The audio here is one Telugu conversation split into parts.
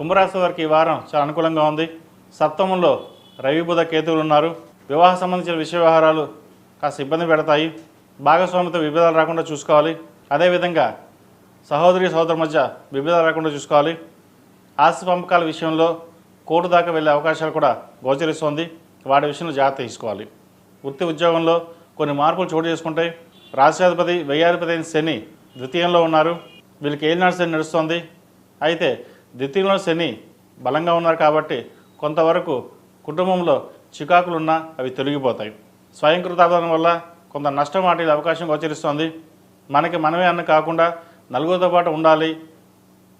కుంభరాశి వారికి ఈ వారం చాలా అనుకూలంగా ఉంది. సప్తమంలో రవి బుధ కేతువులు ఉన్నారు. వివాహ సంబంధించిన విషయ వ్యవహారాలు కాస్త ఇబ్బంది పెడతాయి. భాగస్వామితో విభేదాలు రాకుండా చూసుకోవాలి. అదేవిధంగా సహోదరి సహోదరు మధ్య విభేదాలు రాకుండా చూసుకోవాలి. ఆస్తి పంపకాల విషయంలో కోర్టు దాకా వెళ్ళే అవకాశాలు కూడా గోచరిస్తోంది. వాటి విషయంలో జాగ్రత్త తీసుకోవాలి. వృత్తి ఉద్యోగంలో కొన్ని మార్పులు చోటు చేసుకుంటాయి. రాష్ట్రాధిపతి వ్యయాధిపతి అయిన శని ద్వితీయంలో ఉన్నారు. వీళ్ళకి ఏలినాడు శని నడుస్తోంది. అయితే ద్వితీయంలో శని బలంగా ఉన్నారు కాబట్టి కొంతవరకు కుటుంబంలో చికాకులున్నా అవి తొలగిపోతాయి. స్వయంకృతాపదం వల్ల కొంత నష్టం వాటి అవకాశం గోచరిస్తుంది. మనకి మనమే అన్న కాకుండా నలుగురితో పాటు ఉండాలి.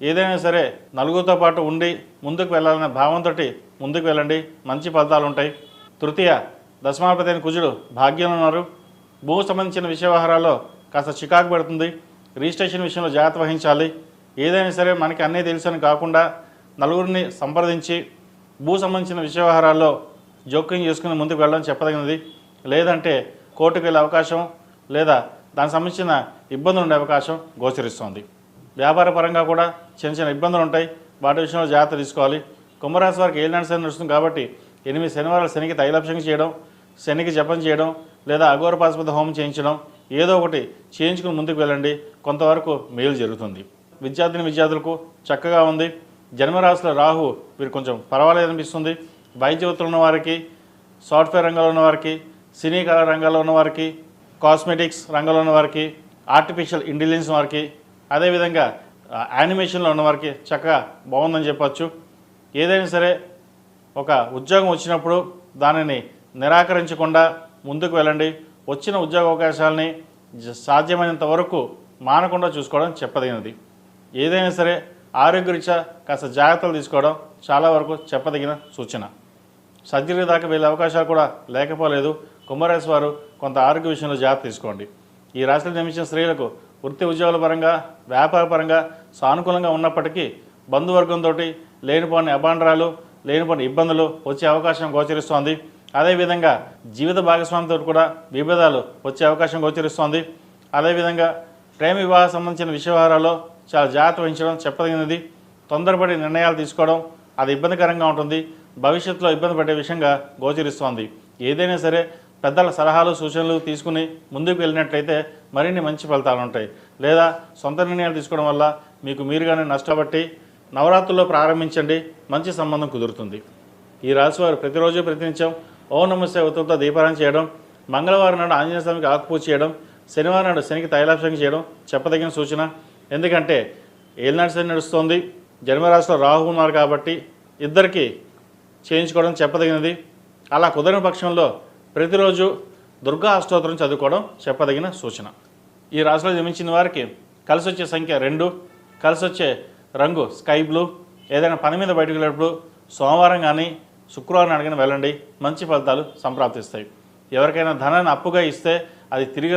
ఏదైనా సరే నలుగురితో పాటు ఉండి ముందుకు వెళ్ళాలనే భావంతో ముందుకు వెళ్ళండి. మంచి ఫలితాలు ఉంటాయి. తృతీయ దశమాపతి అయిన కుజుడు భాగ్యంలో ఉన్నారు. భూ సంబంధించిన విషయ వ్యవహారాల్లో కాస్త చికాకు పెడుతుంది. రిజిస్ట్రేషన్ విషయంలో జాగ్రత్త వహించాలి. ఏదైనా సరే మనకి అన్నీ తెలుసని కాకుండా నలుగురిని సంప్రదించి భూ సంబంధించిన విషయ వ్యవహారాల్లో జోక్యం చేసుకుని ముందుకు వెళ్ళడం చెప్పదగినది. లేదంటే కోర్టుకు వెళ్ళే అవకాశం లేదా దానికి సంబంధించిన ఇబ్బందులు ఉండే అవకాశం గోచరిస్తోంది. వ్యాపార పరంగా కూడా చిన్న చిన్న ఇబ్బందులు ఉంటాయి. వాటి విషయంలో జాగ్రత్త తీసుకోవాలి. కుంభరాశి వారికి ఏళ్ళ శని నడుస్తుంది కాబట్టి ఎనిమిది శనివారాలు శనికి తైలాభిషేకం చేయడం శనికి జపం చేయడం లేదా అఘోర పాశుపత హోమం చేయించడం ఏదో ఒకటి చేయించుకుని ముందుకు వెళ్ళండి. కొంతవరకు మేలు జరుగుతుంది. విద్యార్థిని విద్యార్థులకు చక్కగా ఉంది. జన్మరాశిలో రాహు వీరు కొంచెం పర్వాలేదు అనిపిస్తుంది వైద్య వృత్తులు ఉన్న వారికి సాఫ్ట్వేర్ రంగంలో ఉన్న వారికి సినీ కళా రంగాల్లో ఉన్న వారికి కాస్మెటిక్స్ రంగంలో ఉన్న వారికి ఆర్టిఫిషియల్ ఇంటెలిజెన్స్ వారికి అదేవిధంగా యానిమేషన్లో ఉన్నవారికి చక్కగా బాగుందని చెప్పచ్చు. ఏదైనా సరే ఒక ఉద్యోగం వచ్చినప్పుడు దానిని నిరాకరించకుండా ముందుకు వెళ్ళండి. వచ్చిన ఉద్యోగ అవకాశాలని సాధ్యమైనంత వరకు మానకుండా చూసుకోవడం చెప్పదగినది. ఏదైనా సరే ఆరోగ్యరీత్యా కాస్త జాగ్రత్తలు తీసుకోవడం చాలా వరకు చెప్పదగిన సూచన. సర్జరీ దాకా వెళ్ళే అవకాశాలు కూడా లేకపోలేదు. కుంభరాశి వారు కొంత ఆరోగ్య విషయంలో జాగ్రత్త తీసుకోండి. ఈ రాశిలో జన్మించిన స్త్రీలకు వృత్తి ఉద్యోగాల పరంగా వ్యాపార పరంగా సానుకూలంగా ఉన్నప్పటికీ బంధువర్గంతో లేనిపోని అభాండరాలు లేనిపోని ఇబ్బందులు వచ్చే అవకాశం గోచరిస్తోంది. అదేవిధంగా జీవిత భాగస్వామితో కూడా విభేదాలు వచ్చే అవకాశం గోచరిస్తోంది. అదేవిధంగా ప్రేమ వివాహ సంబంధించిన విషయ వ్యవహారాల్లో చాలా జాగ్రత్త వహించడం చెప్పదగినది తొందరపడి నిర్ణయాలు తీసుకోవడం అది ఇబ్బందికరంగా ఉంటుంది. భవిష్యత్తులో ఇబ్బంది పడే విషయంగా గోచరిస్తోంది. ఏదైనా సరే పెద్దల సలహాలు సూచనలు తీసుకుని ముందుకు వెళ్ళినట్లయితే మరిన్ని మంచి ఫలితాలు ఉంటాయి. లేదా సొంత నిర్ణయాలు తీసుకోవడం వల్ల మీకు మీరుగానే నష్టపట్టి నవరాత్రుల్లో ప్రారంభించండి. మంచి సంబంధం కుదురుతుంది. ఈ రాశివారు ప్రతిరోజు ప్రతినిత్యం ఓ నమస్తే దీపారం దీపారాయణ చేయడం మంగళవారం నాడు ఆంజనేయ స్వామికి ఆకుపూజ చేయడం శనివారం నాడు శనికి తైలాభిషేకం చేయడం చెప్పదగిన సూచన. ఎందుకంటే ఏలినాటి శని నడుస్తోంది జన్మరాశిలో రాహు ఉన్నారు కాబట్టి ఇద్దరికి చేయించుకోవడం చెప్పదగినది. అలా కుదరని పక్షంలో ప్రతిరోజు దుర్గా అష్టోత్తరం చదువుకోవడం చెప్పదగిన సూచన. ఈ రాశిలో జన్మించిన వారికి కలిసి వచ్చే సంఖ్య రెండు. కలిసి వచ్చే రంగు స్కై బ్లూ. ఏదైనా పని మీద బయటకు వెళ్ళినప్పుడు సోమవారం కానీ శుక్రవారం అడిగిన వెళ్ళండి. మంచి ఫలితాలు సంప్రాప్తిస్తాయి. ఎవరికైనా ధనాన్ని అప్పుగా ఇస్తే అది తిరిగి